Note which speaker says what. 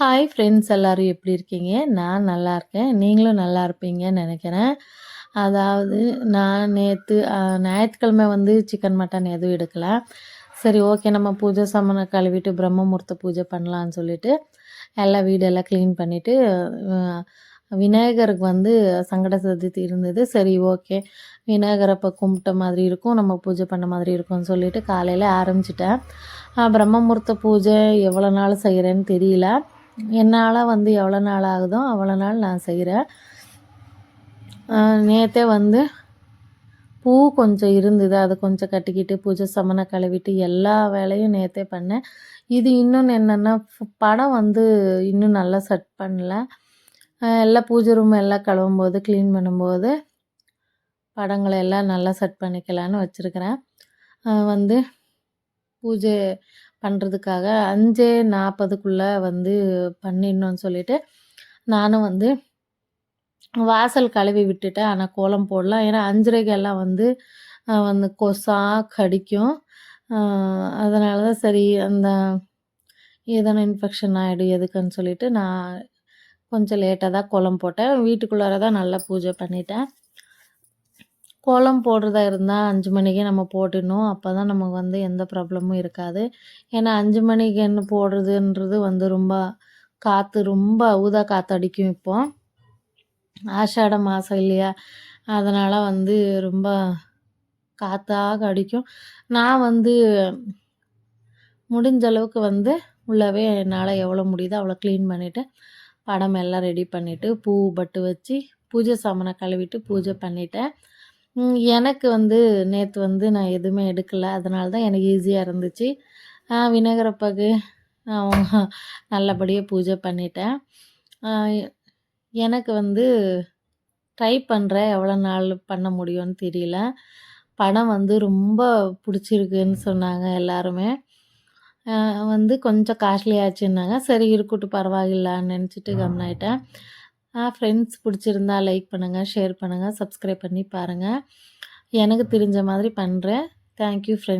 Speaker 1: Hi friends எல்லோரும் எப்படி இருக்கீங்க? நான் நல்லா இருக்கேன். நீங்களும் நல்லா இருப்பீங்கன்னு நினைக்கிறேன். அதாவது நான் நேற்று ஞாயிற்றுக்கிழமை வந்து சிக்கன் மட்டன் எதுவும் எடுக்கலை. சரி ஓகே நம்ம பூஜை சாமானை கழுவிட்டு பிரம்மமுகூர்த்த பூஜை பண்ணலான்னு சொல்லிட்டு எல்லாம் வீடெல்லாம் க்ளீன் பண்ணிவிட்டு விநாயகருக்கு வந்து சங்கட சதுர்த்தி இருந்தது. சரி ஓகே விநாயகரை இப்போ கும்பிட்ட மாதிரி இருக்கும். நம்ம பூஜை பண்ண மாதிரி இருக்கும்னு சொல்லிட்டு காலையில் ஆரம்பிச்சிட்டேன். பிரம்மமுகூர்த்த பூஜை எவ்வளோ நாள் செய்கிறேன்னு தெரியல. என்னால் வந்து எவ்வளோ நாள் ஆகுதோ அவ்வளோ நாள் நான் செய்கிறேன் நேற்றே வந்து பூ கொஞ்சம் இருந்தது. அதை கொஞ்சம் கட்டிக்கிட்டு பூஜை சமனை கழுவிட்டு எல்லா வேலையும் நேற்றே பண்ணேன். இது இன்னொன்று என்னென்னா படம் வந்து இன்னும் நல்லா செட் பண்ணல. எல்லாம் பூஜை ரூம் எல்லாம் கழுவும் போது க்ளீன் பண்ணும்போது படங்களை எல்லாம் நல்லா செட் பண்ணிக்கலான்னு வச்சுருக்கிறேன். வந்து பூஜை பண்ணுறதுக்காக அஞ்சு நாற்பதுக்குள்ளே வந்து பண்ணிடணும்னு சொல்லிவிட்டு நானும் வந்து வாசல் கழுவி விட்டுட்டேன். ஆனால் கோலம் போடலாம். ஏன்னா அஞ்சரைக்கெல்லாம் வந்து வந்து கொசா கடிக்கும். அதனால தான் சரி அந்த ஏதோ இன்ஃபெக்ஷன் ஆகிடும் எதுக்குன்னு சொல்லிட்டு நான் கொஞ்சம் லேட்டாக தான் கோலம் போட்டேன். வீட்டுக்குள்ளார தான் நல்லா பூஜை பண்ணிட்டேன். கோலம் போடுறதா இருந்தால் அஞ்சு மணிக்கே நம்ம போட்டுடணும். அப்போ தான் நமக்கு வந்து எந்த ப்ராப்ளமும் இருக்காது. ஏன்னா அஞ்சு மணிக்கு என்ன போடுறதுன்றது வந்து ரொம்ப காற்று ரொம்ப ஊதா காற்று அடிக்கும் இப்போ. ஆஷாட மாதம் இல்லையா? அதனால் வந்து ரொம்ப காற்றாக அடிக்கும். நான் வந்து முடிஞ்ச அளவுக்கு வந்து உள்ளவே என்னால் எவ்வளோ முடியுதோ அவ்வளோ க்ளீன் பண்ணிவிட்டு படம் எல்லாம் ரெடி பண்ணிவிட்டு பூ பட்டு வச்சு பூஜை சாமானை கழுவிட்டு பூஜை பண்ணிட்டேன். எனக்கு வந்து நேற்று வந்து நான் எதுவுமே எடுக்கல. அதனால தான் எனக்கு ஈஸியாக இருந்துச்சு. விநாயகரப்பாக்கு நல்லபடியாக பூஜை பண்ணிட்டேன். எனக்கு வந்து ட்ரை பண்ணுறேன் எவ்வளோ நாள் பண்ண முடியும்னு தெரியல. படம் வந்து ரொம்ப பிடிச்சிருக்குன்னு சொன்னாங்க எல்லாருமே. வந்து கொஞ்சம் காஸ்ட்லி ஆச்சுன்னாங்க. சரி இருக்கட்டும் பரவாயில்லன்னு நினச்சிட்டு கம்னாயிட்டேன். ஃப்ரெண்ட்ஸ் பிடிச்சிருந்தா லைக் பண்ணுங்கள் ஷேர் பண்ணுங்கள் சப்ஸ்கிரைப் பண்ணி பாருங்கள் எனக்கு தெரிஞ்ச மாதிரி பண்ணுறேன் தேங்க்யூ ஃப்ரெண்ட்ஸ்